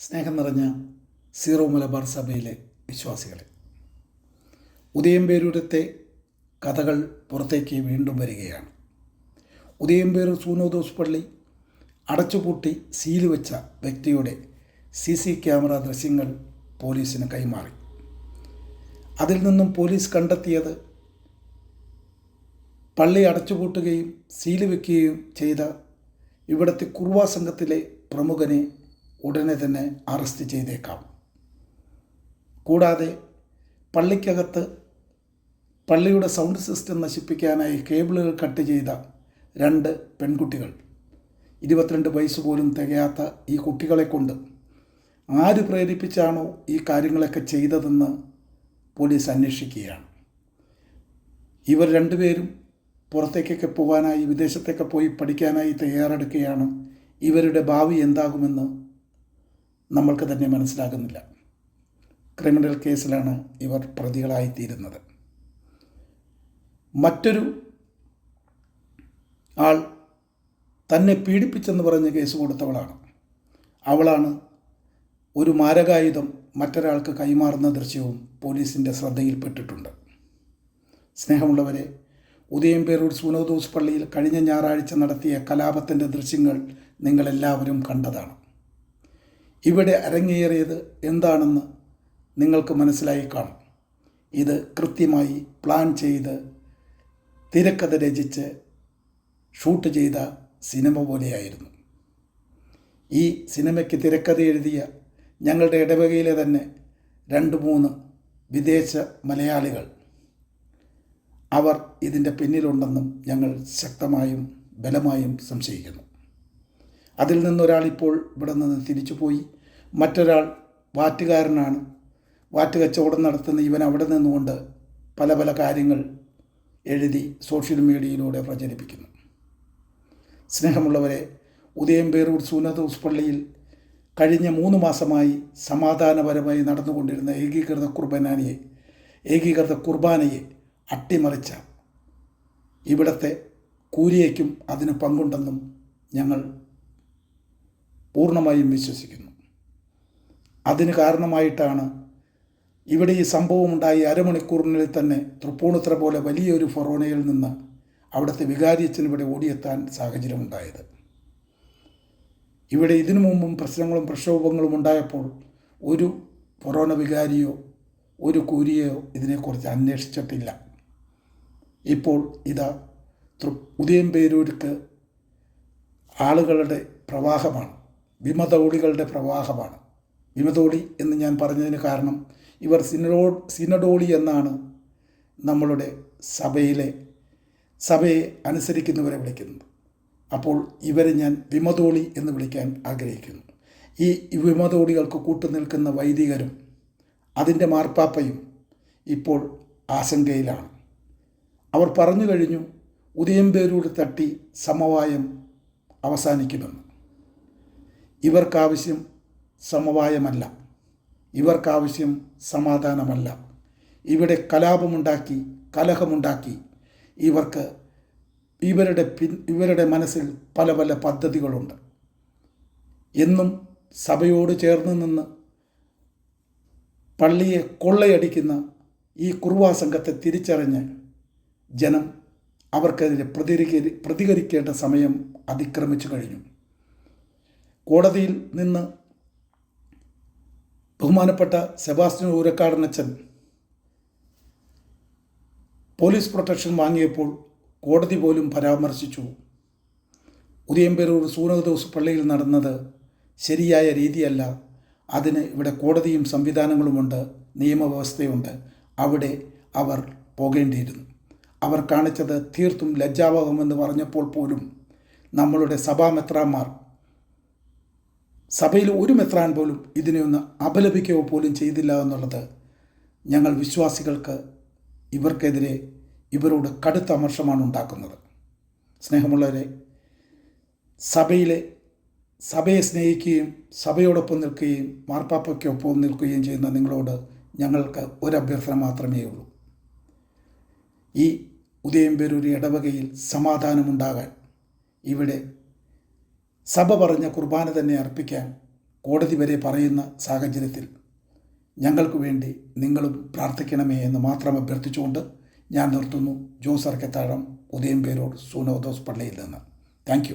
സ്നേഹം നിറഞ്ഞ സീറോ മലബാർ സഭയിലെ വിശ്വാസികളെ ഉദയംപേരൂരത്തെ കഥകൾ പുറത്തേക്ക് വീണ്ടും വരികയാണ്. ഉദയംപേരൂർ സൂനോദോസ് പള്ളി അടച്ചുപൂട്ടി സീൽ വെച്ച വ്യക്തിയുടെ സി സി ക്യാമറ ദൃശ്യങ്ങൾ പോലീസിന് കൈമാറി. അതിൽ നിന്നും പോലീസ് കണ്ടെത്തിയത് പള്ളി അടച്ചുപൂട്ടുകയും സീൽ വയ്ക്കുകയും ചെയ്ത ഇവിടുത്തെ കുർവാ സംഘത്തിലെ പ്രമുഖനെ ഉടനെ തന്നെ അറസ്റ്റ് ചെയ്തേക്കാം. കൂടാതെ പള്ളിക്കകത്ത് പള്ളിയുടെ സൗണ്ട് സിസ്റ്റം നശിപ്പിക്കാനായി കേബിളുകൾ കട്ട് ചെയ്ത രണ്ട് പെൺകുട്ടികൾ. ഇരുപത്തിരണ്ട് വയസ്സ് പോലും തികയാത്ത ഈ കുട്ടികളെ കൊണ്ട് ആര് പ്രേരിപ്പിച്ചാണോ ഈ കാര്യങ്ങളൊക്കെ ചെയ്തതെന്ന് പോലീസ് അന്വേഷിക്കുകയാണ്. ഇവർ രണ്ടുപേരും പുറത്തേക്കൊക്കെ പോകാനായി വിദേശത്തൊക്കെ പോയി പഠിക്കാനായി തയ്യാറെടുക്കുകയാണ്. ഇവരുടെ ഭാവി എന്താകുമെന്ന് നമ്മൾക്ക് തന്നെ മനസ്സിലാകുന്നില്ല. ക്രിമിനൽ കേസിലാണ് ഇവർ പ്രതികളായിത്തീരുന്നത്. മറ്റൊരു ആൾ തന്നെ പീഡിപ്പിച്ചെന്ന് പറഞ്ഞ് കേസ് കൊടുത്തവളാണ്. അവളാണ് ഒരു മാരകായുധം മറ്റൊരാൾക്ക് കൈമാറുന്ന ദൃശ്യവും പോലീസിന്റെ ശ്രദ്ധയിൽപ്പെട്ടിട്ടുണ്ട്. സ്നേഹമുള്ളവരെ ഉദയം ഉദയംപേരൂർ സുനോദോസ് പള്ളിയിൽ കഴിഞ്ഞ ഞായറാഴ്ച നടത്തിയ കലാപത്തിന്റെ ദൃശ്യങ്ങൾ നിങ്ങളെല്ലാവരും കണ്ടതാണ്. ഇവിടെ അരങ്ങേറിയത് എന്താണെന്ന് നിങ്ങൾക്ക് മനസ്സിലായി കാണും. ഇത് കൃത്യമായി പ്ലാൻ ചെയ്ത് തിരക്കഥ രചിച്ച് ഷൂട്ട് ചെയ്ത സിനിമ പോലെയായിരുന്നു. ഈ സിനിമയ്ക്ക് തിരക്കഥ എഴുതിയ ഞങ്ങളുടെ ഇടവകയിലെ തന്നെ രണ്ട് മൂന്ന് വിദേശ മലയാളികൾ. അവർ ഇതിന്റെ പിന്നിലുണ്ടെന്നും ഞങ്ങൾ ശക്തമായും ബലമായും സംശയിക്കുന്നു. അതിൽ നിന്നൊരാൾ ഇപ്പോൾ ഇവിടെ നിന്ന് തിരിച്ചു പോയി മറ്റൊരാൾ വാറ്റുകാരനാണ്. വാറ്റ് കച്ചവടം നടത്തുന്ന ഇവൻ അവിടെ നിന്നുകൊണ്ട് പല പല കാര്യങ്ങൾ എഴുതി സോഷ്യൽ മീഡിയയിലൂടെ പ്രചരിപ്പിക്കുന്നു. സ്നേഹമുള്ളവരെ ഉദയം പേറൂർ സൂനത് പള്ളിയിൽ കഴിഞ്ഞ മൂന്ന് മാസമായി സമാധാനപരമായി നടന്നുകൊണ്ടിരുന്ന ഏകീകൃത കുർബാനയെ ഏകീകൃത കുർബാനയെ അട്ടിമറിച്ച ഇവിടത്തെ കൂരിയയ്ക്കും അതിന് പങ്കുണ്ടെന്നും ഞങ്ങൾ പൂർണമായും വിശ്വസിക്കുന്നു. അതിന് കാരണമായിട്ടാണ് ഇവിടെ ഈ സംഭവമുണ്ടായി അരമണിക്കൂറിനുള്ളിൽ തന്നെ തൃപ്പൂണിത്തറ പോലെ വലിയൊരു ഫൊറോനയിൽ നിന്ന് അവിടുത്തെ വികാരിയച്ഛൻ ഇവിടെ ഓടിയെത്താൻ സാഹചര്യമുണ്ടായത്. ഇവിടെ ഇതിനു മുമ്പും പ്രശ്നങ്ങളും പ്രക്ഷോഭങ്ങളും ഉണ്ടായപ്പോൾ ഒരു ഫൊറോന വികാരിയോ ഒരു കൂരിയോ ഇതിനെക്കുറിച്ച് അന്വേഷിച്ചിട്ടില്ല. ഇപ്പോൾ ഇതാ തൃ ഉദയംപേരൂർക്ക് ആളുകളുടെ പ്രവാഹമാണ്. വിമതോളികളുടെ പ്രവാഹമാണ്. വിമതോളി എന്ന് ഞാൻ പറഞ്ഞതിന് കാരണം ഇവർ സിനഡോ സിനഡോളി എന്നാണ് നമ്മളുടെ സഭയിലെ സഭയെ അനുസരിക്കുന്നവരെ വിളിക്കുന്നത്. അപ്പോൾ ഇവരെ ഞാൻ വിമതോളി എന്ന് വിളിക്കാൻ ആഗ്രഹിക്കുന്നു. ഈ വിമതോളികൾക്ക് കൂട്ടുനിൽക്കുന്ന വൈദികരും അതിന്റെ മാർപ്പാപ്പയും ഇപ്പോൾ ആശങ്കയിലാണ്. അവർ പറഞ്ഞു കഴിഞ്ഞു ഉദയംപേരൂട് തട്ടി സമവായം അവസാനിക്കുമെന്ന്. ഇവർക്കാവശ്യം സമവായമല്ല. ഇവർക്കാവശ്യം സമാധാനമല്ല. ഇവിടെ കലാപമുണ്ടാക്കി കലഹമുണ്ടാക്കി. ഇവർക്ക് ഇവരുടെ പിൻ ഇവരുടെ മനസ്സിൽ പല പല പദ്ധതികളുണ്ട്. എന്നും സഭയോട് ചേർന്ന് നിന്ന് പള്ളിയെ കൊള്ളയടിക്കുന്ന ഈ കുർവാ സംഘത്തെ തിരിച്ചറിഞ്ഞ് ജനം അവർക്കെതിരെ പ്രതികരി പ്രതികരിക്കേണ്ട സമയം അതിക്രമിച്ചു കഴിഞ്ഞു. കോടതിയിൽ നിന്ന് ബഹുമാനപ്പെട്ട സെബാസ്റ്റ്യൻ ഊരക്കാടനച്ചൻ പോലീസ് പ്രൊട്ടക്ഷൻ വാങ്ങിയപ്പോൾ കോടതി പോലും പരാമർശിച്ചു. ഉദയംപേരൂർ സൂനകദോസ് പള്ളിയിൽ നടന്നത് ശരിയായ രീതിയല്ല. അതിന് ഇവിടെ കോടതിയും സംവിധാനങ്ങളുമുണ്ട് നിയമവ്യവസ്ഥയുണ്ട്. അവിടെ അവർ പോകേണ്ടിയിരുന്നു. അവർ കാണിച്ചത് തീർത്തും ലജ്ജാവഹമെന്ന് പറഞ്ഞപ്പോൾ പോലും നമ്മളുടെ സഭാമെത്രാന്മാർ സഭയിൽ ഒരു മെത്രാൻ പോലും ഇതിനെ ഒന്ന് അപലപിക്കുകയോ പോലും ചെയ്തില്ല എന്നുള്ളത് ഞങ്ങൾ വിശ്വാസികൾക്ക് ഇവർക്കെതിരെ ഇവരോട് കടുത്ത അമർഷമാണ് ഉണ്ടാക്കുന്നത്. സ്നേഹമുള്ളവരെ സഭയിലെ സഭയെ സ്നേഹിക്കുകയും സഭയോടൊപ്പം നിൽക്കുകയും മാർപ്പാപ്പയ്ക്കൊപ്പം നിൽക്കുകയും ചെയ്യുന്ന നിങ്ങളോട് ഞങ്ങൾക്ക് ഒരു അഭ്യർത്ഥന മാത്രമേ ഉള്ളൂ. ഈ ഉദയംപേരൂർ ഇടവകയിൽ സമാധാനമുണ്ടാകാൻ ഇവിടെ സഭ പറഞ്ഞ കുർബാന തന്നെ അർപ്പിക്കാൻ കോടതി വരെ പറയുന്ന സാഹചര്യത്തിൽ ഞങ്ങൾക്ക് വേണ്ടി നിങ്ങളും പ്രാർത്ഥിക്കണമേ എന്ന് മാത്രം അഭ്യർത്ഥിച്ചുകൊണ്ട് ഞാൻ നിർത്തുന്നു. ജോസ് അർക്കത്താഴം ഉദയം പേരോട് സൂനോദോസ് പള്ളിയിൽ നിന്ന്. താങ്ക്